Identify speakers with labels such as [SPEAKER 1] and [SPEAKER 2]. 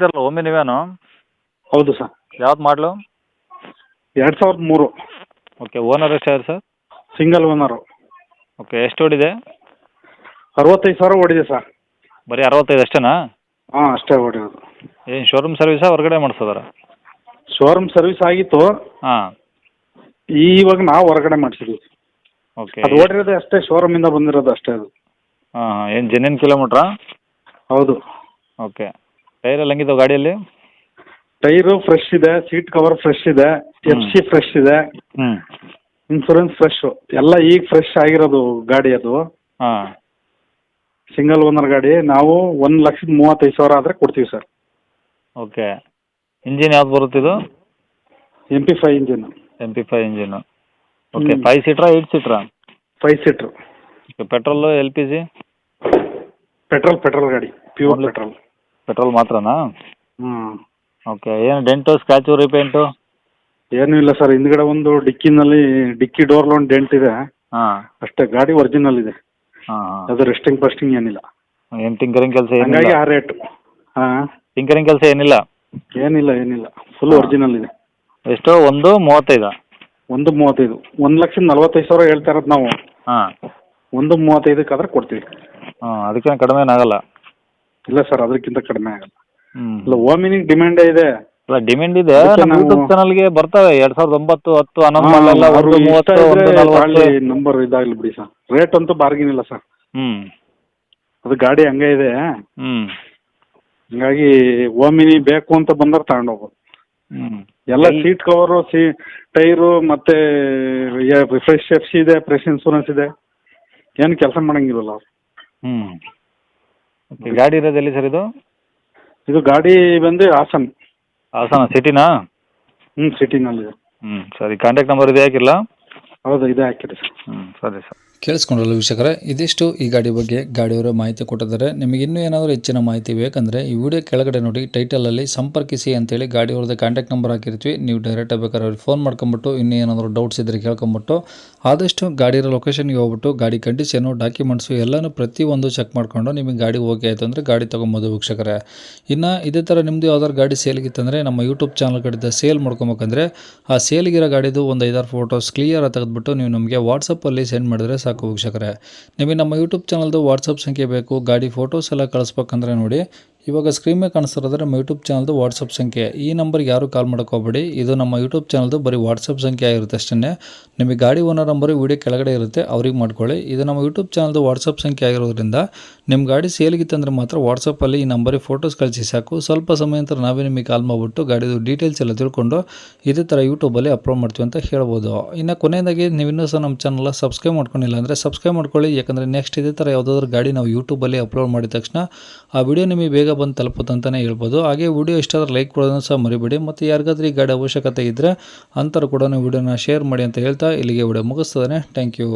[SPEAKER 1] ಕಳಿಸಿದಾರಲ್ಲ ಒಮ್ಮೆ ನೀವೇನು?
[SPEAKER 2] ಹೌದು ಸರ್.
[SPEAKER 1] ಯಾವ್ದು ಮಾಡಲು?
[SPEAKER 2] ಎರಡು ಸಾವಿರದ ಮೂರು.
[SPEAKER 1] ಓಕೆ ಓನರ್ ಎಷ್ಟಾಗಿದೆ ಸರ್?
[SPEAKER 2] Single owner.
[SPEAKER 1] ಓಕೆ ಎಷ್ಟು ಓಡಿದೆ?
[SPEAKER 2] ಅರವತ್ತೈದು ಸಾವಿರ ಓಡಿದೆ ಸರ್.
[SPEAKER 1] ಬರೀ ಅರವತ್ತೈದು ಅಷ್ಟೇನಾ?
[SPEAKER 2] ಹಾಂ ಅಷ್ಟೇ ಓಡಿರೋದು.
[SPEAKER 1] ಏನು ಶೋರೂಮ್ ಸರ್ವಿಸಾ ಹೊರಗಡೆ ಮಾಡಿಸೋದಾರ?
[SPEAKER 2] ಶೋರೂಮ್ ಸರ್ವಿಸ್ ಆಗಿತ್ತು.
[SPEAKER 1] ಹಾಂ.
[SPEAKER 2] ಇವಾಗ ನಾವು ಹೊರಗಡೆ ಮಾಡಿಸಿದ್ವಿ.
[SPEAKER 1] ಓಕೆ.
[SPEAKER 2] ಅದು ಓಡಿರೋದೇ ಅಷ್ಟೇ ಶೋರೂಮಿಂದ ಬಂದಿರೋದು ಅಷ್ಟೇ ಅದು.
[SPEAKER 1] ಹಾಂ ಹಾಂ ಏನು ಜೆನ್ಯನ್ ಕಿಲೋಮೀಟ್ರಾ
[SPEAKER 2] ಹೌದು.
[SPEAKER 1] ಓಕೆ. ಟೈರ್ ಎಲ್ಲ ಹೆಂಗಿದಾವೆ ಗಾಡಿಯಲ್ಲಿ?
[SPEAKER 2] ಟೈರು ಫ್ರೆಶ್ ಇದೆ ಸೀಟ್ ಕವರ್ ಫ್ರೆಶ್ ಇದೆ ಎಫ್ ಸಿ ಫ್ರೆಶ್ ಇದೆ.
[SPEAKER 1] ಹ್ಞೂ
[SPEAKER 2] ಇನ್ಸೂರೆನ್ಸ್ ಫ್ರೆಶ್ ಎಲ್ಲ ಈಗ ಫ್ರೆಶ್ ಆಗಿರೋದು ಗಾಡಿ ಅದು.
[SPEAKER 1] ಹಾಂ.
[SPEAKER 2] ಸಿಂಗಲ್ ಓನರ್ ಗಾಡಿ. ನಾವು ಒಂದ್ ಲಕ್ಷದ ಮೂವತ್ತೈದು ಸಾವಿರ ಆದ್ರೆ ಕೊಡ್ತೀವಿ ಸರ್.
[SPEAKER 1] ಓಕೆ. ಇಂಜಿನ್ ಯಾವ್ದು ಬರುತ್ತಿದು
[SPEAKER 2] M P five engine
[SPEAKER 1] M P five engine okay
[SPEAKER 2] hmm.
[SPEAKER 1] Five ಸೀಟ್ರಾ eight seater
[SPEAKER 2] five seater
[SPEAKER 1] petrol petrol L P G
[SPEAKER 2] petrol petrol ಗಾಡಿ. ಪ್ಯೂರ್
[SPEAKER 1] Only-
[SPEAKER 2] ಪೆಟ್ರೋಲ್
[SPEAKER 1] ಪೆಟ್ರೋಲ್ ಮಾತ್ರನಾ?
[SPEAKER 2] ಹ್ಞೂ
[SPEAKER 1] ಓಕೆ ಏನು ಡೆಂಟು ಸ್ಕ್ರಾಚು ರೀಪೇಂಟು
[SPEAKER 2] ಏನೂ ಇಲ್ಲ sir ಹಿಂದ್ಗಡೆ ಒಂದು ಡಿಕ್ಕಿನಲ್ಲಿ ಡಿಕ್ಕಿ ಡೋರ್ಲ್ ಒಂದು ಡೆಂಟ್ ಇದೆ.
[SPEAKER 1] ಹಾಂ.
[SPEAKER 2] ಅಷ್ಟೇ ಗಾಡಿ ಒರಿಜಿನಲ್ ಇದೆ.
[SPEAKER 1] ಹಾಂ ಹಾಂ.
[SPEAKER 2] ಅದು ರೆಸ್ಟಿಂಗ್ ಫಸ್ಟಿಂಗ್ ಏನಿಲ್ಲ.
[SPEAKER 1] ಏನು ಟಿಂಕರಿಂಗ್ ಕೆಲಸ
[SPEAKER 2] ಹಂಗಾಗಿ
[SPEAKER 1] ಏನಿಲ್ಲ
[SPEAKER 2] ಆ ರೇಟ್ ಹಾಂ.
[SPEAKER 1] ಟಿಂಕರಿಂಗ್ ಕೆಲಸ ಏನಿಲ್ಲ?
[SPEAKER 2] ಏನಿಲ್ಲ ಏನಿಲ್ಲ. ಫುಲ್. ಒರಿಜಿನಲ್ ಇದೆ.
[SPEAKER 1] ಎಷ್ಟು ಒಂದು ಮೂವತ್ತೈದು?
[SPEAKER 2] ಒಂದು ಮೂವತ್ತೈದು. ಒಂದು ಲಕ್ಷದ ನಲ್ವತ್ತೈದು ಸಾವಿರ ಹೇಳ್ತಾ ಇರೋದು ನಾವು.
[SPEAKER 1] ಹಾಂ.
[SPEAKER 2] ಒಂದು ಮೂವತ್ತೈದಕ್ಕಾದ್ರೆ ಕೊಡ್ತೀವಿ.
[SPEAKER 1] ಹಾಂ ಅದಕ್ಕೇನು ಕಡಿಮೆ ಏನಾಗಲ್ಲ
[SPEAKER 2] ಇಲ್ಲ ಸರ್ ಅದಕ್ಕಿಂತ ಕಡಿಮೆ ಆಗಲ್ಲ. ಇಲ್ಲ ಓಮಿನಿಗೆ ಡಿಮ್ಯಾಂಡ್ ಇದೆ.
[SPEAKER 1] ಅಲ್ಲ ಡಿಮ್ಯಾಂಡ್ ಇದೆ
[SPEAKER 2] ಅದಕ್ಕೆ
[SPEAKER 1] ನಮ್ಮ
[SPEAKER 2] ನಾವು-
[SPEAKER 1] ಯೂಟ್ಯೂಬ್ ಚಾನಲ್ಗೆ ಬರ್ತವೆ. ಎರಡ್ ಸಾವಿರದ ಒಂಬತ್ತು ಹತ್ತು ಹನ್ನೊಂದು ಮಾಡಲೆಲ್ಲ ಒಂದು ಮೂವತ್ತು ಒಂದು ನಲ್ವತ್ತು.
[SPEAKER 2] ನಂಬರ್ ಇದಾಗ್ಲಿ ಬಿಡಿ ಸರ್. ರೇಟ್ ಅಂತೂ ಬಾರ್ಗಿನ್ ಇಲ್ಲ ಸರ್.
[SPEAKER 1] ಹ್ಮ್.
[SPEAKER 2] ಅದು ಗಾಡಿ ಹಂಗ ಇದೆ.
[SPEAKER 1] ಹ್ಮ್.
[SPEAKER 2] ಹಂಗಾಗಿ ಓಮಿನಿ ಬೇಕು ಅಂತ ಬಂದ್ರೆ ತಗೊಂಡ್ ಹೋಗ್ಬೋದು
[SPEAKER 1] ಹ್ಮ್.
[SPEAKER 2] ಎಲ್ಲ ಸೀಟ್ ಕವರು ಸೀ ಟೈರು ಮತ್ತೆ ಫ್ರೆಶ್ ಎಫ್ ಸಿ ಇದೆ ಫ್ರೆಶ್ ಇನ್ಸೂರೆನ್ಸ್ ಇದೆ. ಏನು ಕೆಲಸ ಮಾಡಂಗಿಲ್ಲಲ್ಲ ಅವ್ರು.
[SPEAKER 1] ಹ್ಞೂ ಓಕೆ ಗಾಡಿ ಇರೋದು ಎಲ್ಲಿ ಸರ್ ಇದು?
[SPEAKER 2] ಇದು ಗಾಡಿ ಬಂದು ಹಾಸನ್.
[SPEAKER 1] ಹಾಸನ ಸಿಟಿನಾ?
[SPEAKER 2] ಹ್ಞೂ ಸಿಟಿನಲ್ಲಿ
[SPEAKER 1] ಹ್ಞೂ ಸರಿ ಕಾಂಟ್ಯಾಕ್ಟ್ ನಂಬರ್ ಇದೆ ಹಾಕಿಲ್ಲ
[SPEAKER 2] ಹೌದು ಇದೇ ಹಾಕಿರಿ ಸರ್.
[SPEAKER 1] ಹ್ಞೂ ಸರಿ ಸರ್.
[SPEAKER 3] ಕೇಳಿಸ್ಕೊಂಡ್ರಲ್ಲ ವೀಕ್ಷಕರೇ, ಇದಿಷ್ಟು ಈ ಗಾಡಿ ಬಗ್ಗೆ ಗಾಡಿಯವರ ಮಾಹಿತಿ ಕೊಟ್ಟಿದ್ದಾರೆ. ನಿಮಗೆ ಇನ್ನೂ ಏನಾದರೂ ಹೆಚ್ಚಿನ ಮಾಹಿತಿ ಬೇಕಂದರೆ ಈ ವಿಡಿಯೋ ಕೆಳಗಡೆ ನೋಡಿ ಟೈಟಲಲ್ಲಿ ಸಂಪರ್ಕಿಸಿ ಅಂತೇಳಿ ಗಾಡಿಯವ್ರದ್ದು ಕಾಂಟ್ಯಾಕ್ಟ್ ನಂಬರ್ ಹಾಕಿರ್ತೀವಿ. ನೀವು ಡೈರೆಕ್ಟಾಗಿ ಬೇಕಾದ್ರೆ ಅವ್ರಿಗೆ ಫೋನ್ ಮಾಡ್ಕೊಂಬಿಟ್ಟು, ಇನ್ನೂ ಏನಾದರೂ ಡೌಟ್ಸ್ ಇದ್ದರೆ ಕೇಳ್ಕೊಂಬಿಟ್ಟು, ಆದಷ್ಟು ಗಾಡಿಯ ಲೊಕೇಶನ್ಗೆ ಹೋಗ್ಬಿಟ್ಟು, ಗಾಡಿ ಕಂಡೀಷನು ಡಾಕ್ಯುಮೆಂಟ್ಸು ಎಲ್ಲನೂ ಪ್ರತಿಯೊಂದು ಚೆಕ್ ಮಾಡಿಕೊಂಡು ನಿಮಗೆ ಗಾಡಿ ಓಕೆ ಆಯಿತು ಅಂದರೆ ಗಾಡಿ ತೊಗೊಬೋದು ವೀಕ್ಷಕರೇ. ಇನ್ನು ಇದೇ ಥರ ನಿಮ್ಮದು ಯಾವ್ದಾದ್ರು ಗಾಡಿ ಸೇಲ್ಗಿತ್ತಂದರೆ ನಮ್ಮ ಯೂಟ್ಯೂಬ್ ಚಾನಲ್ ಕಡೆದ ಸೇಲ್ ಮಾಡ್ಕೊಬೇಕಂದ್ರೆ, ಆ ಸೇಲ್ಗಿರೋ ಗಾಡಿದು ಒಂದು ಐದಾರು ಫೋಟೋಸ್ ಕ್ಲಿಯರ್ ತೆಗೆದ್ಬಿಟ್ಟು ನೀವು ನಮಗೆ ವಾಟ್ಸಪ್ಪಲ್ಲಿ ಸೆಂಡ್ ಮಾಡಿದ್ರೆ ಸಾಕು ವೀಕ್ಷಕರೇ ನಿಮಗೆ ನಮ್ಮ ಯೂಟ್ಯೂಬ್ ಚಾನಲ್ದು ವಾಟ್ಸಪ್ ಸಂಖ್ಯೆ ಬೇಕು ಗಾಡಿ ಫೋಟೋಸ್ ಎಲ್ಲ ಕಳಿಸ್ಬೇಕಂದ್ರೆ ನೋಡಿ. ಇವಾಗ ಸ್ಕ್ರೀನ್ ಮೇಲೆ ಕಾಣಿಸ್ತಿರೋದ್ರೆ ನಮ್ಮ ಯೂಟ್ಯೂಬ್ ಚಾನಲ್ದು ವಾಟ್ಸಪ್ ಸಂಖ್ಯೆ. ಈ ನಂಬರ್ಗೆ ಯಾರು ಕಾಲ್ ಮಾಡ್ಕೋಬೇಡಿ ಇದು ನಮ್ಮ ಯೂಟ್ಯೂಬ್ ಚಾನಲ್ದು ಬರೀ ವಾಟ್ಸಪ್ ಸಂಖ್ಯೆ ಆಗಿರುತ್ತೆ ಅಷ್ಟೇ ನಿಮಗೆ ಗಾಡಿ ಓನರ್ ನಂಬರು ವೀಡಿಯೋ ಕೆಳಗಡೆ ಇರುತ್ತೆ, ಅವ್ರಿಗೆ ಮಾಡ್ಕೊಳ್ಳಿ. ಇದು ನಮ್ಮ ಯೂಟ್ಯೂಬ್ ಚಾನಲ್ದು ವಾಟ್ಸಪ್ ಸಂಖ್ಯೆ ಆಗಿರೋದ್ರಿಂದ ನಿಮ್ಮ ಗಾಡಿ ಸೇಲಿಗಿತ್ತಂದ್ರೆ ಮಾತ್ರ ವಾಟ್ಸಪ್ಪಲ್ಲಿ ಈ ನಂಬರಿಗೆ ಫೋಟೋಸ್ ಕಳಿಸಿ ಸಾಕು. ಸ್ವಲ್ಪ ಸಮಯ ನಂತರ ನಾವೇ ನಿಮಗೆ ಕಾಲ್ ಮಾಡಿಬಿಟ್ಟು ಗಾಡಿದು ಡೀಟೇಲ್ಸ್ ಎಲ್ಲ ತಿಳ್ಕೊಂಡು ಇದೇ ಥರ ಯೂಟ್ಯೂಬಲ್ಲಿ ಅಪ್ಲೋಡ್ ಮಾಡ್ತೀವಿ ಅಂತ ಹೇಳ್ಬೋದು. ಇನ್ನು ಕೊನೆಯದಾಗಿ ನೀವು ಇನ್ನೂ ಸಹ ನಮ್ಮ ಚಾನಲ್ ಸಬ್ಸ್ಕ್ರೈಬ್ ಮಾಡ್ಕೊಂಡಿಲ್ಲ ಅಂದರೆ ಸಬ್ಸ್ಕ್ರೈಬ್ ಮಾಡ್ಕೊಳ್ಳಿ. ಯಾಕಂದರೆ ನೆಕ್ಸ್ಟ್ ಇದೇ ಥರ ಯಾವುದಾದ್ರೂ ಗಾಡಿ ನಾವು ಯೂಟ್ಯೂಬಲ್ಲಿ ಅಪ್ಲೋಡ್ ಮಾಡಿದ ತಕ್ಷಣ ಆ ವಿಡಿಯೋ ನಿಮಗೆ ಬೇಗ ಬಂದು ತಲುಪುತ್ತೆ ಅಂತಲೇ ಹೇಳ್ಬೋದು. ಹಾಗೆ ವಿಡಿಯೋ ಇಷ್ಟ ಆದರೆ ಲೈಕ್ ಕೊಡೋದನ್ನು ಸಹ ಮರಿಬೇಡಿ. ಮತ್ತು ಯಾರಿಗಾದ್ರೂ ಈ ಗಾಡಿ ಅವಶ್ಯಕತೆ ಇದ್ದರೆ ಅಂಥವ್ರು ಕೂಡ ವಿಡಿಯೋನ ಶೇರ್ ಮಾಡಿ ಅಂತ ಹೇಳ್ತಾ ಇಲ್ಲಿಗೆ ವಿಡಿಯೋ ಮುಗಿಸ್ತದೆ ಥ್ಯಾಂಕ್ ಯು